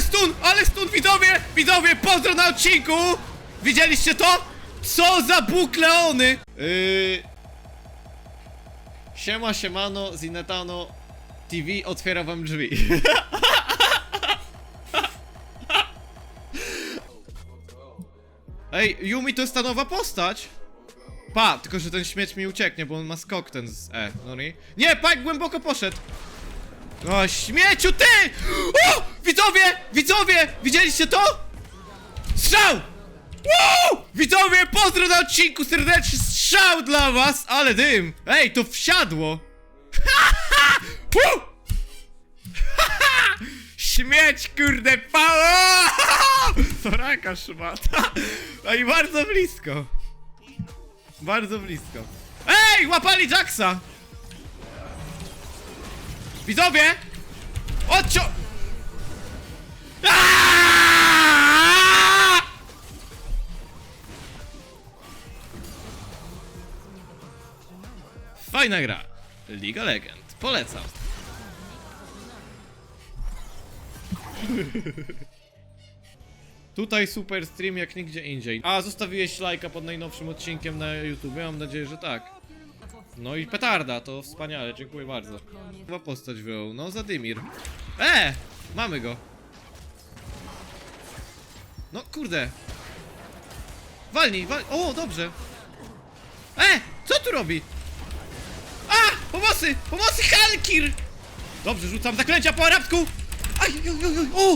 ale stun, ale stun, widzowie, widzowie, pozdro na odcinku! Widzieliście to? Co za Bóg Leony! Yy... Siema, siemano, Zinetano TV otwiera wam drzwi. Ej, Yumi to jest ta nowa postać! Pa, tylko że ten śmieć mi ucieknie, bo on ma skok ten z E, no nie? Nie, jak głęboko poszedł! O, śmieciu, ty! O! Widzowie! Widzowie! Widzieliście to? Strzał! Woo! Widzowie, pozdro na odcinku, serdeczny strzał dla was, ale dym! Ej, to wsiadło! Fu! Śmieć, kurde, pało! Soraka szmata. No i bardzo blisko. Bardzo blisko. Ej, łapali Jacksa! Widzowie! Aaaa! Fajna gra. Liga Legend. Polecam. Tutaj super stream jak nigdzie indziej. A, zostawiłeś lajka pod najnowszym odcinkiem na YouTube? Mam nadzieję, że tak. No i petarda, to wspaniale, dziękuję bardzo. Chyba postać wyjął, no Zadymir. E! Mamy go. No kurde. Walnij, wal... O, dobrze. E! Co tu robi? A! Pomocy! Pomocy Halkir! Dobrze, rzucam zaklęcia po arabsku! Aj, oj, oj, oj, o,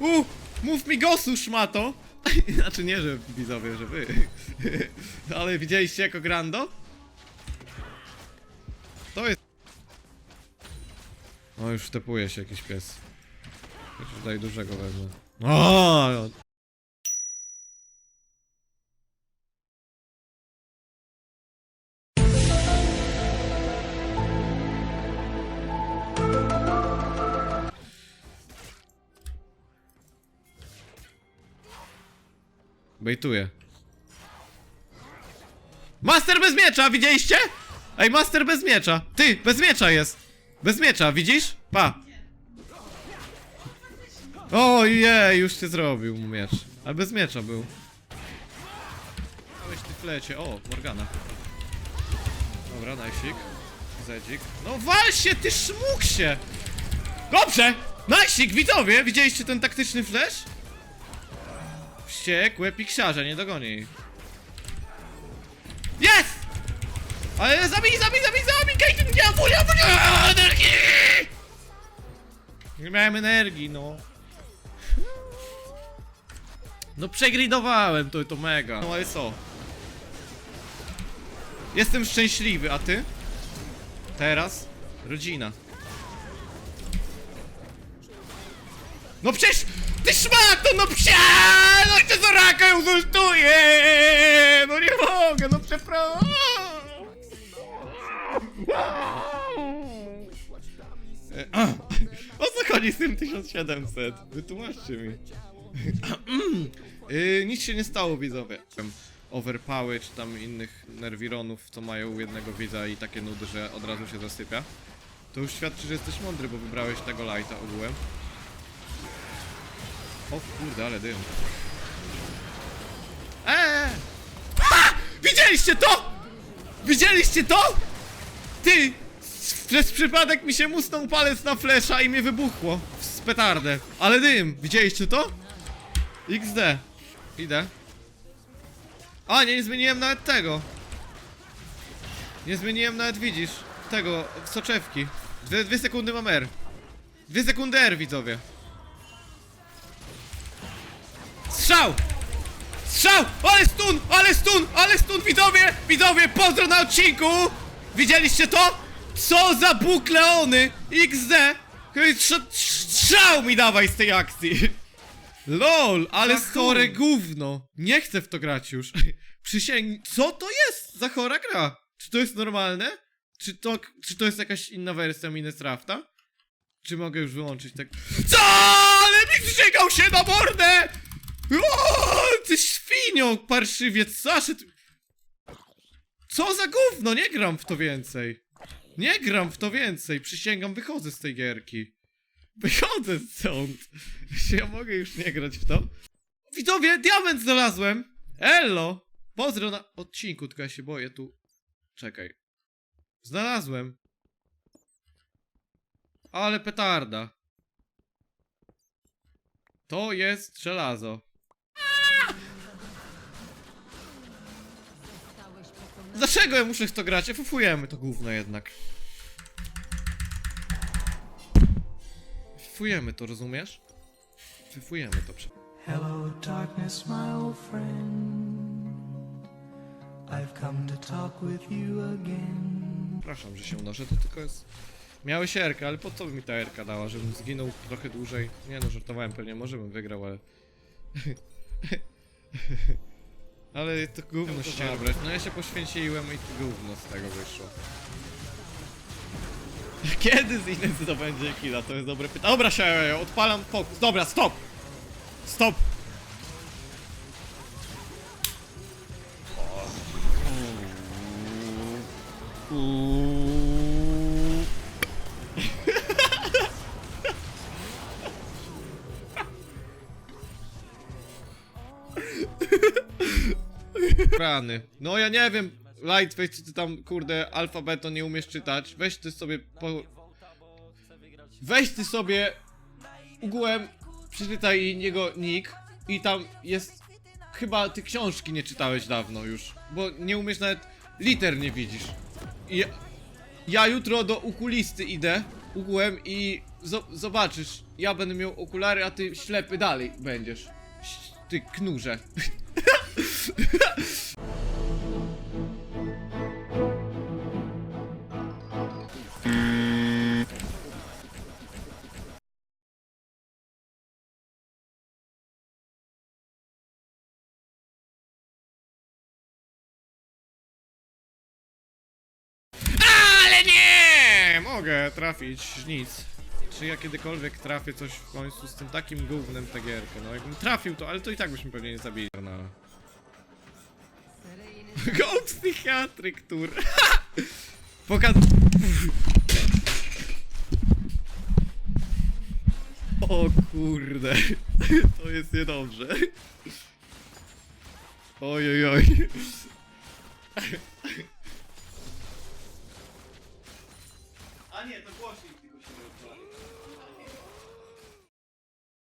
u. Mów mi gosu, szmato! Znaczy nie, że widzowie, że wy. Ale widzieliście jako grando? To jest... O, już tepuje się jakiś pies. Już tutaj dużego wezmę. O! Bejtuje. Master bez miecza, widzieliście? Ej, master bez miecza. Ty, bez miecza jest. Bez miecza, widzisz? Pa. Ojej, już się zrobił mu miecz. A bez miecza był. Weź ty flecie. O, Morgana. Dobra, najsik. Zedzik. No wal się, ty szmuk się! Dobrze! Najsik, widzowie! Widzieliście ten taktyczny flash? Wściekłe piksiarze, nie dogoni. Jest! Ale zabij, zabij, zabij, zabij! Kejty, nie, wuja, wuja! Energii! Nie miałem energii, no. No przegridowałem to, to mega. No ale co? Jestem szczęśliwy, a ty? Teraz? Rodzina. No przecież! Ty szmato, no psia! No i ty zoraka ją zultuje! No nie mogę, no przepraszam! O co chodzi z tym 1700? Wytłumaczcie mi. Yy, nic się nie stało, widzowie. Overpowy czy tam innych nerwironów, co mają jednego widza i takie nudy, że od razu się zasypia. To już świadczy, że jesteś mądry, bo wybrałeś tego lighta ogółem. O kurde, ale dym. Eee! Ha! Widzieliście to? Widzieliście to? Ty! Przez przypadek mi się musnął palec na flesza i mnie wybuchło z petardę. Ale dym! Widzieliście to? XD. Idę. A, nie, nie zmieniłem nawet tego. Nie zmieniłem nawet, widzisz, tego, soczewki. Dwie, dwie sekundy mam R. Dwie sekundy R, widzowie. Strzał! Strzał! Ale stun! Ale stun! Ale stun! Widzowie! Widzowie! Pozdro na odcinku! Widzieliście to? Co za Bóg Leony! XD! Strz- Strzał mi dawaj z tej akcji! LOL, ale Za chuj. chore gówno! Nie chcę w to grać już. Przysięg... Co to jest za chora gra? Czy to jest normalne? Czy to, czy to jest jakaś inna wersja Minecrafta? Czy mogę już wyłączyć tak? CO?! Ale mi zżygał się na mordę! O, ty świnio, parszywiec, zaszedł! Co za gówno, nie gram w to więcej. Nie gram w to więcej, przysięgam, wychodzę z tej gierki. Wychodzę stąd. Ja mogę już nie grać w to. Widzowie, diament znalazłem! Ello! Pozdro na odcinku, tylko ja się boję tu. Czekaj. Znalazłem. Ale petarda. To jest żelazo. Dlaczego ja muszę w to grać? Fufujemy to gówno jednak. Fufujemy to, rozumiesz? Fufujemy to. Hello, darkness, my old friend. I've come to talk with you again. Przepraszam, że się unoszę, to tylko jest... Miałeś erkę, ale po co by mi ta erka dała? Żebym zginął trochę dłużej? Nie no, żartowałem, pewnie może bym wygrał, ale... ale to gówno się brać. No ja się poświęciłem i to gówno z tego wyszło. Kiedy z innym zdobędzie killa? To jest dobre pytanie. Dobra, się odpalam fokus. Dobra, stop! Stop! Uuu. No ja nie wiem, Lightface, czy ty tam, kurde, alfabeto nie umiesz czytać. Weź ty sobie po... Weź ty sobie ugółem przeczytaj jego nick i tam jest... Chyba ty książki nie czytałeś dawno już, bo nie umiesz nawet liter nie widzisz. Ja, ja jutro do okulisty idę ugółem i zo zobaczysz, ja będę miał okulary, a ty ślepy dalej będziesz. Ty knurze. Ale nie! Mogę trafić nic. Czy ja kiedykolwiek trafię coś w końcu z tym takim gównem tę gierkę? No jakbym trafił to, ale to i tak byśmy pewnie nie zabili. No. Goat Psychiatric Tour. Pokaz... O kurde. To jest niedobrze. Oj, oj, oj. A nie, to